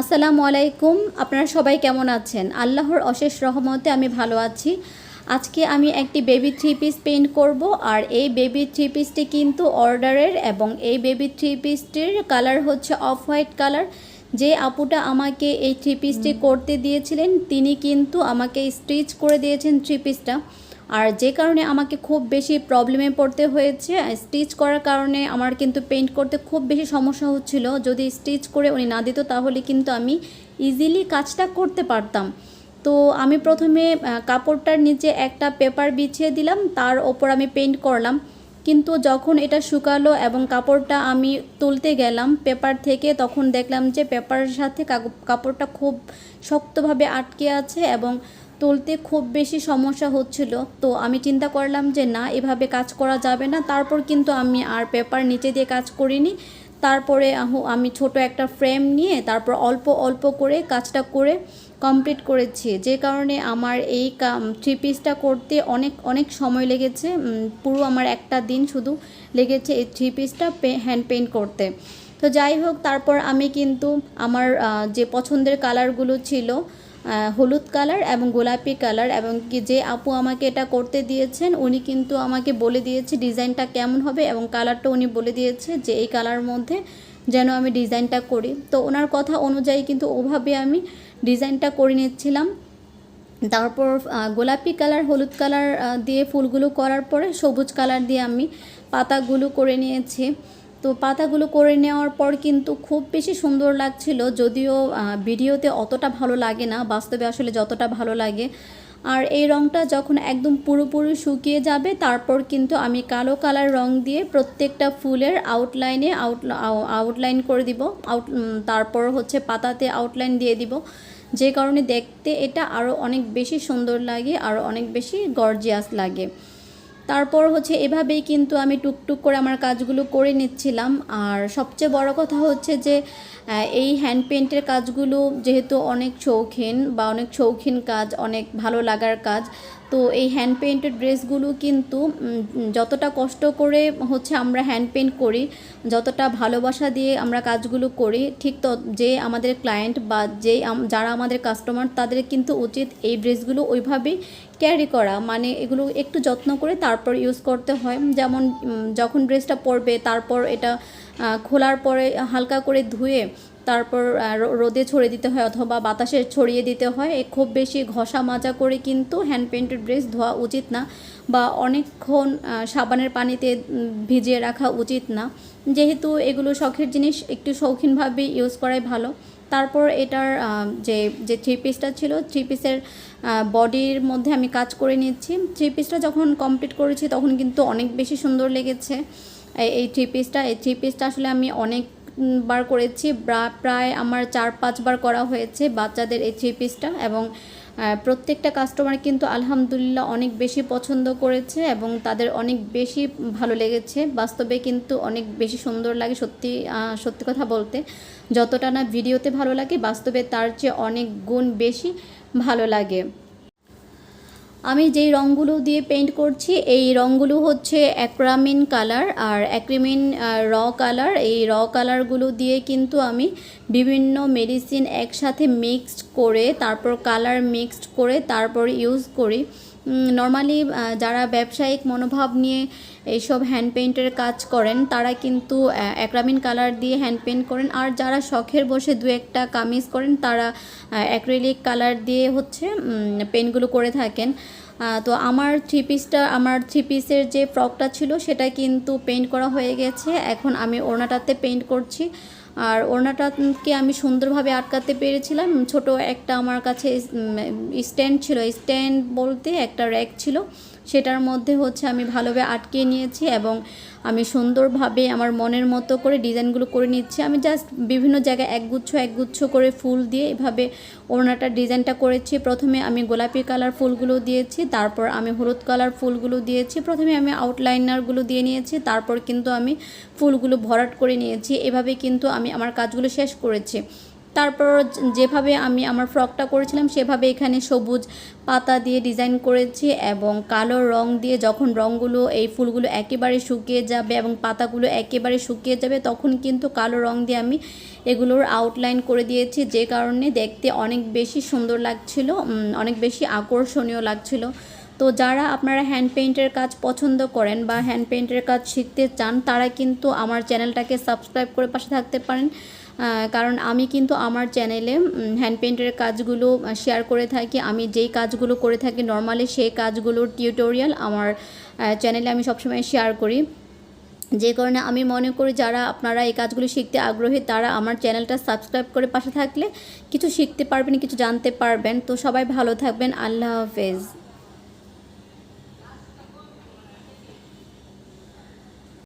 আসসালামু আলাইকুম। আপনারা সবাই কেমন আছেন? আল্লাহর অশেষ রহমতে আমি ভালো আছি। আজকে আমি একটি বেবি থ্রি পিস পেইন্ট করব আর এই বেবি থ্রি পিসটি কিন্তু অর্ডারের এবং এই বেবি থ্রি পিসটির কালার হচ্ছে অফ হোয়াইট কালার যে আপুটা আমাকে এই থ্রি পিসটি করতে দিয়েছিলেন তিনি কিন্তু আমাকে স্টিচ করে দিয়েছেন থ্রি পিসটা আর যে কারণে আমাকে খুব বেশি প্রবলেমে পড়তে হয়েছে স্টিচ করার কারণে আমার কিন্তু পেইন্ট করতে খুব বেশি সমস্যা হচ্ছিল। যদি স্টিচ করে উনি না দিত, তাহলে কিন্তু আমি ইজিলি কাজটা করতে পারতাম। তো আমি প্রথমে কাপড়টার নিচে একটা পেপার বিছিয়ে দিলাম, তার ওপর আমি পেইন্ট করলাম। কিন্তু যখন এটা শুকালো এবং কাপড়টা আমি তুলতে গেলাম পেপার থেকে, তখন দেখলাম যে পেপারের সাথে কাপড়টা খুব শক্তভাবে আটকে আছে এবং তুলতে খুব বেশি সমস্যা হচ্ছিল। তো আমি চিন্তা করলাম যে, না, এভাবে কাজ করা যাবে না। তারপর কিন্তু আমি আর পেপার নিচে দিয়ে কাজ করিনি। তারপরে আমি ছোট একটা ফ্রেম নিয়ে তারপর অল্প অল্প করে কাজটা করে কমপ্লিট করেছি। যে কারণে আমার এই থ্রি পিসটা করতে অনেক অনেক সময় লেগেছে। পুরো আমার একটা দিন শুধু লেগেছে এই থ্রি পিসটা হ্যান্ড পেইন্ট করতে। তো যাই হোক, তারপর আমি কিন্তু আমার যে পছন্দের কালারগুলো ছিল হলুদ কালার এবং গোলাপি কালার এবং কি যে আপু আমাকে এটা করতে দিয়েছেন, উনি কিন্তু আমাকে বলে দিয়েছে ডিজাইনটা কেমন হবে এবং কালারটা উনি বলে দিয়েছে যে এই কালার মধ্যে যেন আমি ডিজাইনটা করি। তো ওনার কথা অনুযায়ী কিন্তু ওভাবে আমি ডিজাইনটা করে নিচ্ছিলাম। তারপর গোলাপি কালার, হলুদ কালার দিয়ে ফুলগুলো করার পরে সবুজ কালার দিয়ে আমি পাতাগুলো করে নিয়েছি। তো পাতাগুলো করে নেওয়ার পর কিন্তু খুব বেশি সুন্দর লাগছিল, যদিও ভিডিওতে অতটা ভালো লাগে না, বাস্তবে আসলে যতটা ভালো লাগে। আর এই রঙটা যখন একদম পুরোপুরি শুকিয়ে যাবে, তারপর কিন্তু আমি কালো কালার রং দিয়ে প্রত্যেকটা ফুলের আউটলাইনে আউট আউটলাইন করে দিব। আউট তারপর হচ্ছে পাতাতে আউটলাইন দিয়ে দিব। যে কারণে দেখতে এটা আরও অনেক বেশি সুন্দর লাগে আরও অনেক বেশি গর্জিয়াস লাগে। তারপর হচ্ছে এভাবেই কিন্তু আমি টুকটুক করে আমার কাজগুলো করে নিচ্ছিলাম। আর সবচেয়ে বড় কথা হচ্ছে যে এই হ্যান্ড পেন্টের কাজগুলো যেহেতু অনেক শৌখিন বা অনেক শৌখিন কাজ, অনেক ভালো লাগার কাজ তো এই হ্যান্ড পেন্টের ড্রেসগুলো কিন্তু যতটা কষ্ট করে হচ্ছে আমরা হ্যান্ড পেন্ট করি, যতটা ভালোবাসা দিয়ে আমরা কাজগুলো করি, ঠিক তো যে আমাদের ক্লায়েন্ট বা যে যারা আমাদের কাস্টমার তাদের কিন্তু উচিত এই ড্রেসগুলো ওইভাবেই ক্যারি করা। মানে এগুলো একটু যত্ন করে তারপর ইউজ করতে হয়। যেমন যখন ড্রেসটা পরবে, তারপর এটা খোলার পরে হালকা করে ধুয়ে তারপর রোদে ছড়িয়ে দিতে হয় অথবা বাতাসে ছড়িয়ে দিতে হয়। খুব বেশি ঘষা মাজা করে কিন্তু হ্যান্ড পেন্টেড ড্রেস ধোয়া উচিত না বা অনেকক্ষণ সাবানের পানিতে ভিজিয়ে রাখা উচিত না। যেহেতু এগুলো শখের জিনিস, একটু শৌখিনভাবে ইউজ করাই ভালো। তারপর এটার যে যে থ্রি পিসটা ছিল থ্রি পিসের বডির মধ্যে আমি কাজ করে নিচ্ছি থ্রি পিসটা যখন কমপ্লিট করেছি তখন কিন্তু অনেক বেশি সুন্দর লেগেছে। এই- থ্রি পিসটা এই থ্রি পিসটা আসলে আমি অনেক বার করেছি। প্রায় আমার চার পাঁচবার করা হয়েছে বাচ্চাদের এই থ্রি পিসটা এবং প্রত্যেকটা কাস্টমার কিন্তু আলহামদুলিল্লাহ অনেক বেশি পছন্দ করেছে এবং তাদের অনেক বেশি ভালো লেগেছে। বাস্তবে কিন্তু অনেক বেশি সুন্দর লাগে সত্যি সত্যি কথা বলতে। যতটা না ভিডিওতে ভালো লাগে, বাস্তবে তার চেয়ে অনেক গুণ বেশি ভালো লাগে। আমি যেই রঙগুলো দিয়ে পেইন্ট করছি, এই রঙগুলো হচ্ছে অ্যাক্রামিন কালার আর অ্যাক্রিমিন র কালার এই র কালারগুলো দিয়ে কিন্তু আমি বিভিন্ন মেডিসিন একসাথে মিক্সড করে, তারপর কালার মিক্সড করে, তারপর ইউজ করি। নর্মালি যারা ব্যবসায়িক মনোভাব নিয়ে এইসব হ্যান্ড পেইন্টের কাজ করেন, তারা কিন্তু অ্যাক্রামিন কালার দিয়ে হ্যান্ড পেইন্ট করেন। আর যারা শখের বসে দু একটা কামিজ করেন, তারা অ্যাক্রিলিক কালার দিয়ে হচ্ছে পেনগুলো করে থাকেন। তো আমার থ্রি পিসটা আমার থ্রি পিসের যে ফ্রকটা ছিল, সেটা কিন্তু পেইন্ট করা হয়ে গেছে। এখন আমি ওড়নাটাতে পেইন্ট করছি। আর ওড়নাটাকে আমি সুন্দরভাবে আটকাতে পেরেছিলাম। ছোট একটা আমার কাছে স্ট্যান্ড ছিল। স্ট্যান্ড বলতে একটা র্যাক ছিল। সেটার মধ্যে হচ্ছে আমি ভালোভাবে আটকে নিয়েছি এবং আমি সুন্দরভাবে আমার মনের মতো করে ডিজাইনগুলো করে নিচ্ছি। আমি জাস্ট বিভিন্ন জায়গায় একগুচ্ছ একগুচ্ছ করে ফুল দিয়ে এভাবে ওড়নাটার ডিজাইনটা করেছি। প্রথমে আমি গোলাপি কালার ফুলগুলো দিয়েছি, তারপর আমি হলুদ কালার ফুলগুলো দিয়েছি, প্রথমে আমি আউটলাইনারগুলো দিয়ে নিয়েছি, তারপর কিন্তু আমি ফুলগুলো ভরাট করে নিয়েছি। এভাবে কিন্তু আমি আমার কাজগুলো শেষ করেছি। তারপর যেভাবে আমি আমার ফ্রকটা করেছিলাম, সেভাবে এখানে সবুজ পাতা দিয়ে ডিজাইন করেছি এবং কালো রং দিয়ে যখন রঙগুলো এই ফুলগুলো একেবারে শুকিয়ে যাবে এবং পাতাগুলো একেবারে শুকিয়ে যাবে, তখন কিন্তু কালো রং দিয়ে আমি এগুলোর আউটলাইন করে দিয়েছি। যে কারণে দেখতে অনেক বেশি সুন্দর লাগছিল অনেক বেশি আকর্ষণীয় লাগছিল। তো যারা আপনারা হ্যান্ড পেইন্টের কাজ পছন্দ করেন বা হ্যান্ড পেইন্টের কাজ শিখতে চান, তারা কিন্তু আমার চ্যানেলটাকে সাবস্ক্রাইব করে পাশে থাকতে পারেন। কারণ আমি কিন্তু আমার চ্যানেলে হ্যান্ড পেইন্টের কাজগুলো শেয়ার করে থাকি। আমি যেই কাজগুলো করে থাকি নর্মালি সেই কাজগুলোর টিউটোরিয়াল আমার চ্যানেলে আমি সবসময় শেয়ার করি। যে কারণে আমি মনে করি যারা আপনারা এই কাজগুলো শিখতে আগ্রহী, তারা আমার চ্যানেলটা সাবস্ক্রাইব করে পাশে থাকলে কিছু শিখতে পারবেন, কিছু জানতে পারবেন। তো সবাই ভালো থাকবেন। আল্লাহ হাফেজ।